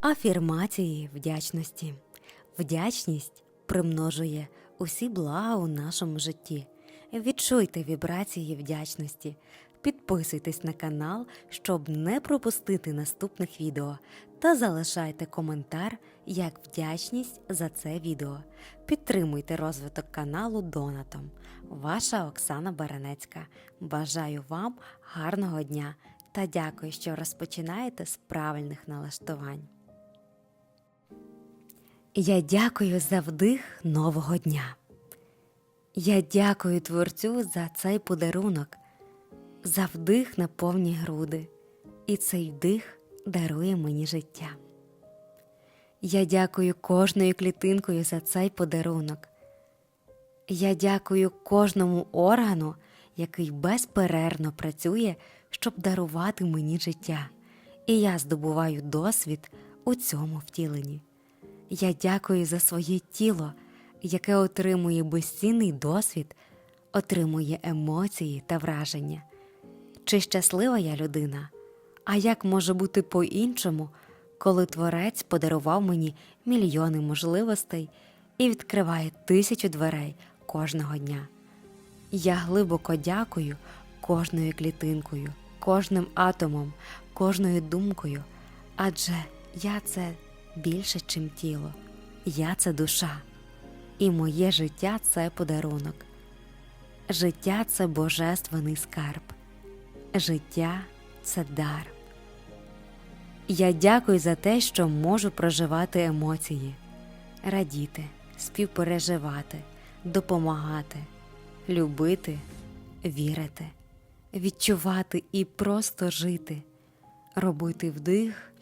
Афірмації вдячності. Вдячність примножує усі блага у нашому житті. Відчуйте вібрації вдячності. Підписуйтесь на канал, щоб не пропустити наступних відео, та залишайте коментар як вдячність за це відео. Підтримуйте розвиток каналу донатом. Ваша Оксана Баранецька. Бажаю вам гарного дня та дякую, що розпочинаєте з правильних налаштувань. Я дякую за вдих нового дня. Я дякую Творцю за цей подарунок, за вдих на повні груди, і цей вдих дарує мені життя. Я дякую кожною клітинкою за цей подарунок. Я дякую кожному органу, який безперервно працює, щоб дарувати мені життя, і я здобуваю досвід у цьому втіленні. Я дякую за своє тіло, яке отримує безцінний досвід, отримує емоції та враження. Чи щаслива я людина? А як може бути по-іншому, коли Творець подарував мені мільйони можливостей і відкриває тисячу дверей кожного дня? Я глибоко дякую кожною клітинкою, кожним атомом, кожною думкою, адже я це більше, чим тіло. Я це душа, і моє життя це подарунок. Життя це божественний скарб. Життя це дар. Я дякую за те, що можу проживати емоції, радіти, співпереживати, допомагати, любити, вірити, відчувати і просто жити, робити вдих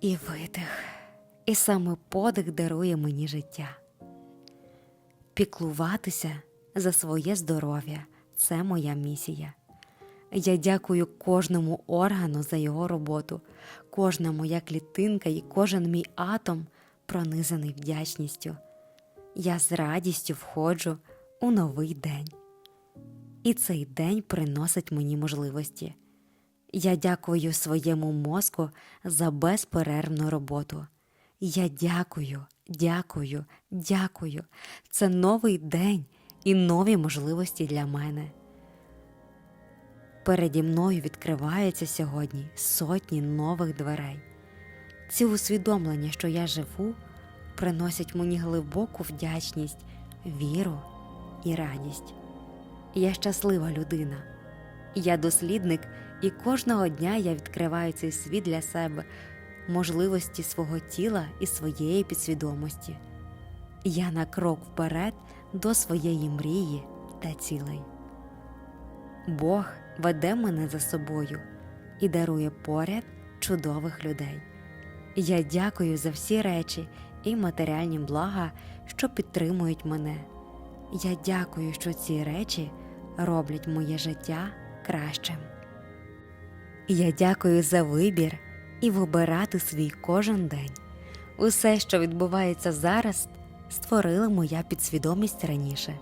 і видих. І саме подих дарує мені життя. Піклуватися за своє здоров'я це моя місія. Я дякую кожному органу за його роботу, кожна моя клітинка і кожен мій атом пронизаний вдячністю. Я з радістю входжу у новий день. І цей день приносить мені можливості. Я дякую своєму мозку за безперервну роботу. Я дякую, дякую, дякую. Це новий день і нові можливості для мене. Переді мною відкриваються сьогодні сотні нових дверей. Ці усвідомлення, що я живу, приносять мені глибоку вдячність, віру і радість. Я щаслива людина. Я дослідник, і кожного дня я відкриваю цей світ для себе, можливості свого тіла і своєї підсвідомості. Я на крок вперед до своєї мрії та цілей. Бог веде мене за собою і дарує поряд чудових людей. Я дякую за всі речі і матеріальні блага, що підтримують мене. Я дякую, що ці речі роблять моє життя кращим. Я дякую за вибір і вибирати свій кожен день. Усе, що відбувається зараз, створила моя підсвідомість раніше.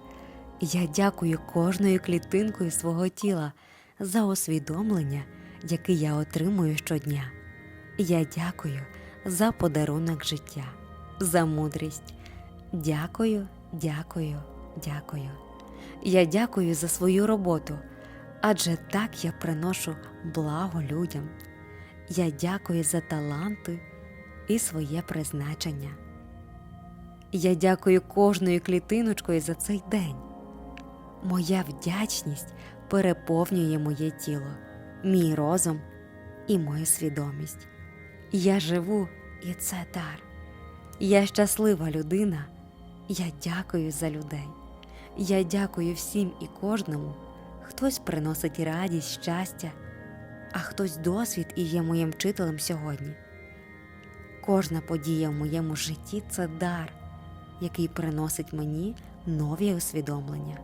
Я дякую кожною клітинкою свого тіла за усвідомлення, яке я отримую щодня. Я дякую за подарунок життя, за мудрість. Дякую, дякую, дякую. Я дякую за свою роботу, адже так я приношу благо людям. Я дякую за таланти і своє призначення. Я дякую кожною клітиночкою за цей день. Моя вдячність переповнює моє тіло, мій розум і мою свідомість. Я живу, і це дар. Я щаслива людина. Я дякую за людей. Я дякую всім і кожному. Хтось приносить радість, щастя, а хтось досвід і є моїм вчителем сьогодні. Кожна подія в моєму житті це дар, який приносить мені нові усвідомлення.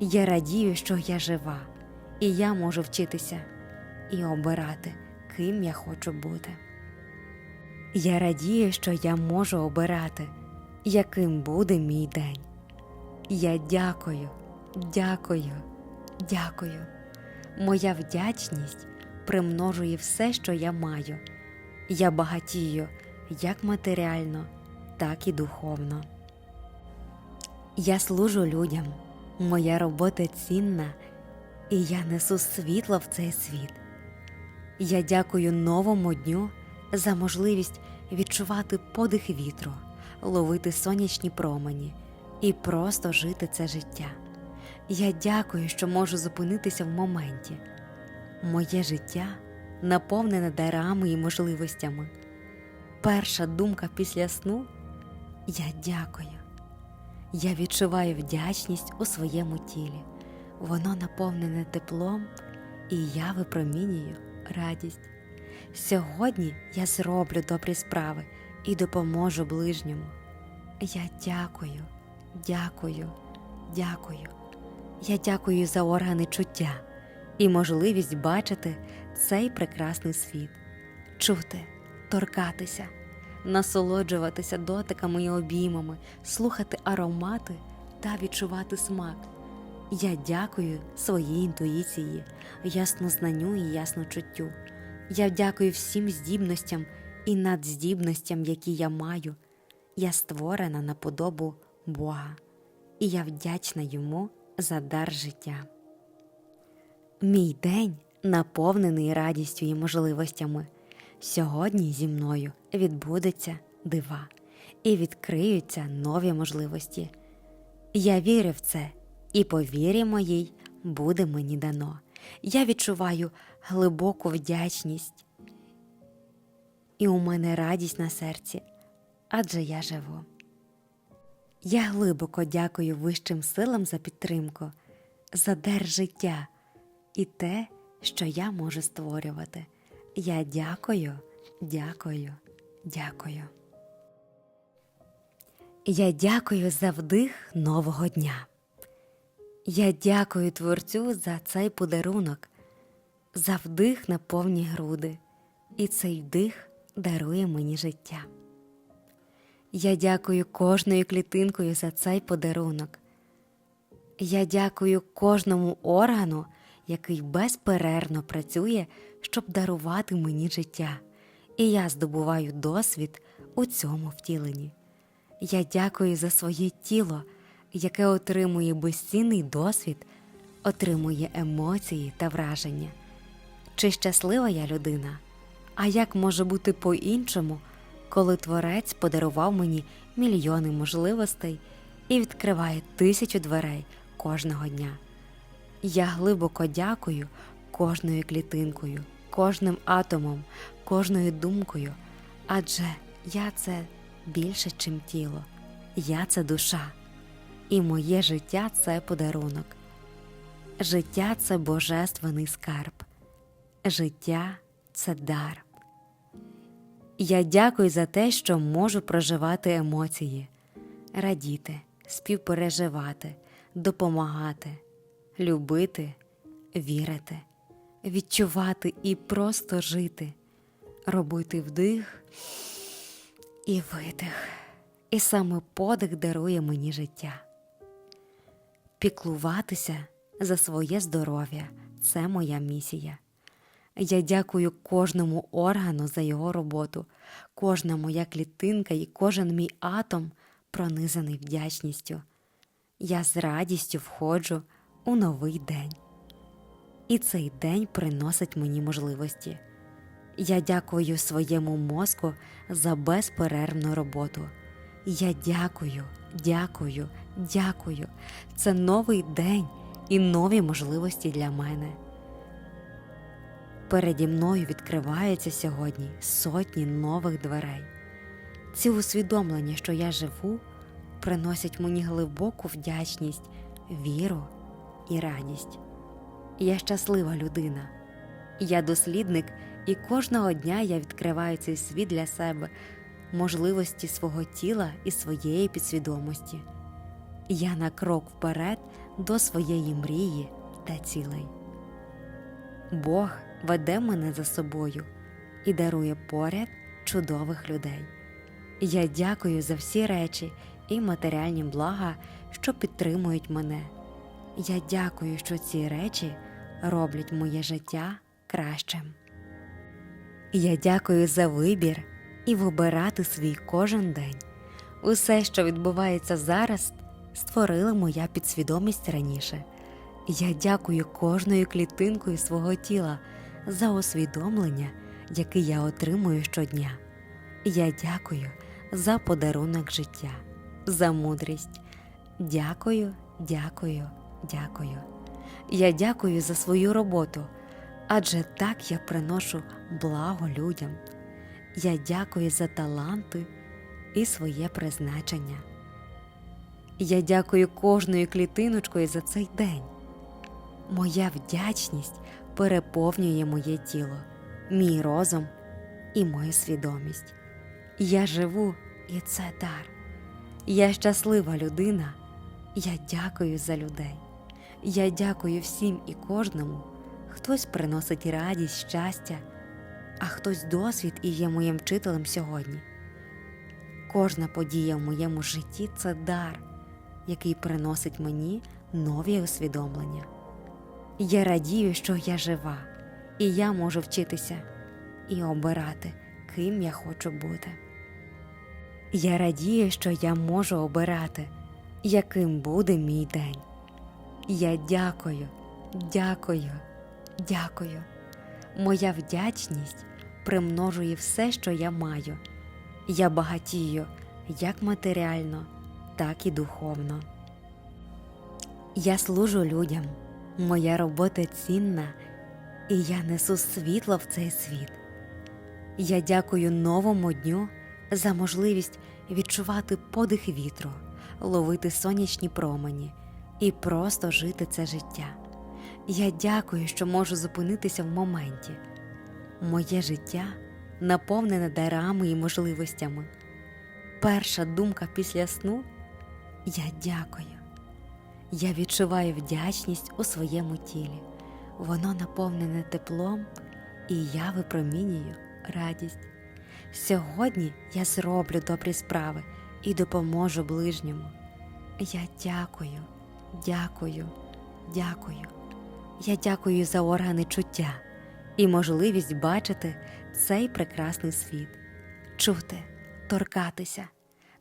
Я радію, що я жива, і я можу вчитися і обирати, ким я хочу бути. Я радію, що я можу обирати, яким буде мій день. Я дякую, дякую, дякую. Моя вдячність примножує все, що я маю. Я багатію як матеріально, так і духовно. Я служу людям, моя робота цінна, і я несу світло в цей світ. Я дякую новому дню за можливість відчувати подих вітру, ловити сонячні промені і просто жити це життя. Я дякую, що можу зупинитися в моменті. Моє життя наповнене дарами і можливостями. Перша думка після сну я дякую. Я відчуваю вдячність у своєму тілі. Воно наповнене теплом, і я випромінюю радість. Сьогодні я зроблю добрі справи і допоможу ближньому. Я дякую, дякую, дякую. Я дякую за органи чуття і можливість бачити цей прекрасний світ, чути, торкатися, насолоджуватися дотиками і обіймами, слухати аромати та відчувати смак. Я дякую своїй інтуїції, яснознанню і ясночуттю. Я дякую всім здібностям і надздібностям, які я маю. Я створена на подобу Бога, і я вдячна йому за дар життя. Мій день наповнений радістю і можливостями. Сьогодні зі мною відбудеться дива і відкриються нові можливості. Я вірю в це, і по вірі моїй буде мені дано. Я відчуваю глибоку вдячність, і у мене радість на серці, адже я живу. Я глибоко дякую вищим силам за підтримку, за дар життя і те, що я можу створювати. Я дякую, дякую, дякую. Я дякую за вдих нового дня. Я дякую Творцю за цей подарунок, за вдих на повні груди, і цей вдих дарує мені життя. Я дякую кожною клітинкою за цей подарунок. Я дякую кожному органу, який безперервно працює, щоб дарувати мені життя, і я здобуваю досвід у цьому втіленні. Я дякую за своє тіло, яке отримує безцінний досвід, отримує емоції та враження. Чи щаслива я людина? А як може бути по-іншому, коли творець подарував мені мільйони можливостей і відкриває тисячу дверей кожного дня? Я глибоко дякую кожною клітинкою, кожним атомом, кожною думкою, адже я це більше, чим тіло, я це душа, і моє життя це подарунок. Життя це божественний скарб, життя це дар. Я дякую за те, що можу проживати емоції, радіти, співпереживати, допомагати, любити, вірити, відчувати і просто жити, робити вдих і видих. І саме подих дарує мені життя. Піклуватися за своє здоров'я це моя місія. Я дякую кожному органу за його роботу, кожна моя клітинка і кожен мій атом пронизаний вдячністю. Я з радістю входжу у новий день. І цей день приносить мені можливості. Я дякую своєму мозку за безперервну роботу. Я дякую, дякую, дякую. Це новий день і нові можливості для мене. Переді мною відкриваються сьогодні сотні нових дверей. Ці усвідомлення, що я живу, приносять мені глибоку вдячність, віру і радість. Я щаслива людина, я дослідник, і кожного дня я відкриваю цей світ для себе, можливості свого тіла і своєї підсвідомості. Я на крок вперед до своєї мрії та цілей. Бог веде мене за собою і дарує поряд чудових людей. Я дякую за всі речі і матеріальні блага, що підтримують мене. Я дякую, що ці речі роблять моє життя кращим. Я дякую за вибір і вибирати свій кожен день. Усе, що відбувається зараз, створила моя підсвідомість раніше. Я дякую кожною клітинкою свого тіла за усвідомлення, яке я отримую щодня. Я дякую за подарунок життя, за мудрість. Дякую, дякую, дякую. Я дякую за свою роботу, адже так я приношу благо людям. Я дякую за таланти і своє призначення. Я дякую кожною клітиночкою за цей день. Моя вдячність переповнює моє тіло, мій розум і мою свідомість. Я живу, і це дар. Я щаслива людина. Я дякую за людей. Я дякую всім і кожному. Хтось приносить радість, щастя, а хтось досвід і є моїм вчителем сьогодні. Кожна подія в моєму житті це дар, який приносить мені нові усвідомлення. Я радію, що я жива, і я можу вчитися і обирати, ким я хочу бути. Я радію, що я можу обирати, яким буде мій день. Я дякую, дякую, дякую. Моя вдячність примножує все, що я маю. Я багатію як матеріально, так і духовно. Я служу людям, моя робота цінна, і я несу світло в цей світ. Я дякую новому дню за можливість відчувати подих вітру, ловити сонячні промені і просто жити це життя. Я дякую, що можу зупинитися в моменті. Моє життя наповнене дарами і можливостями. Перша думка після сну я дякую. Я відчуваю вдячність у своєму тілі. Воно наповнене теплом, і я випромінюю радість. Сьогодні я зроблю добрі справи і допоможу ближньому. Я дякую, дякую, дякую. Я дякую за органи чуття і можливість бачити цей прекрасний світ, чути, торкатися,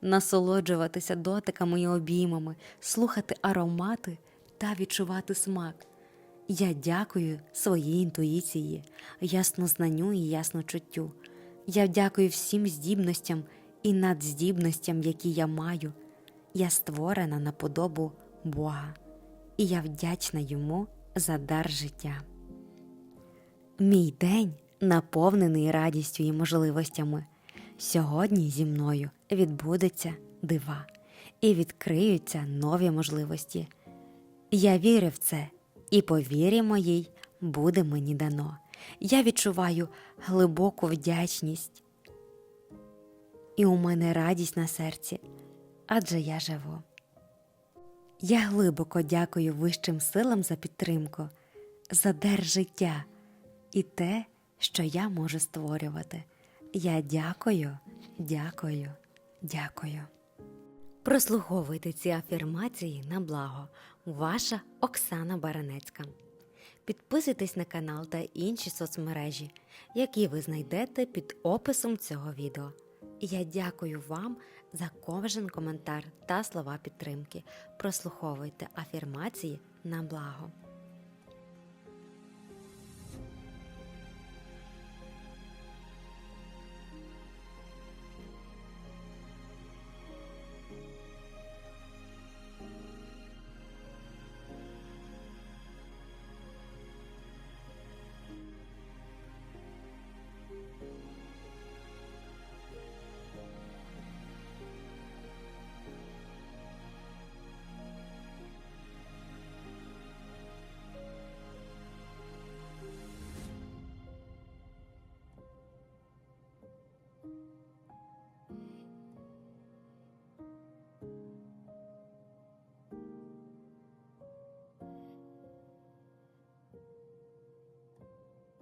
насолоджуватися дотиками і обіймами, слухати аромати та відчувати смак. Я дякую своїй інтуїції, яснознанню і ясночуттю. Я дякую всім здібностям і надздібностям, які я маю. Я створена на подобу Бога, і я вдячна йому за дар життя. Мій день наповнений радістю і можливостями. Сьогодні зі мною відбудеться дива і відкриються нові можливості. Я вірю в це, і по вірі моїй буде мені дано. Я відчуваю глибоку вдячність, і у мене радість на серці, адже я живу. Я глибоко дякую вищим силам за підтримку, за дар життя і те, що я можу створювати. Я дякую, дякую, дякую. Прослуховуйте ці афірмації на благо. Ваша Оксана Баранецька. Підписуйтесь на канал та інші соцмережі, які ви знайдете під описом цього відео. Я дякую вам за кожен коментар та слова підтримки. Прослуховуйте афірмації на благо.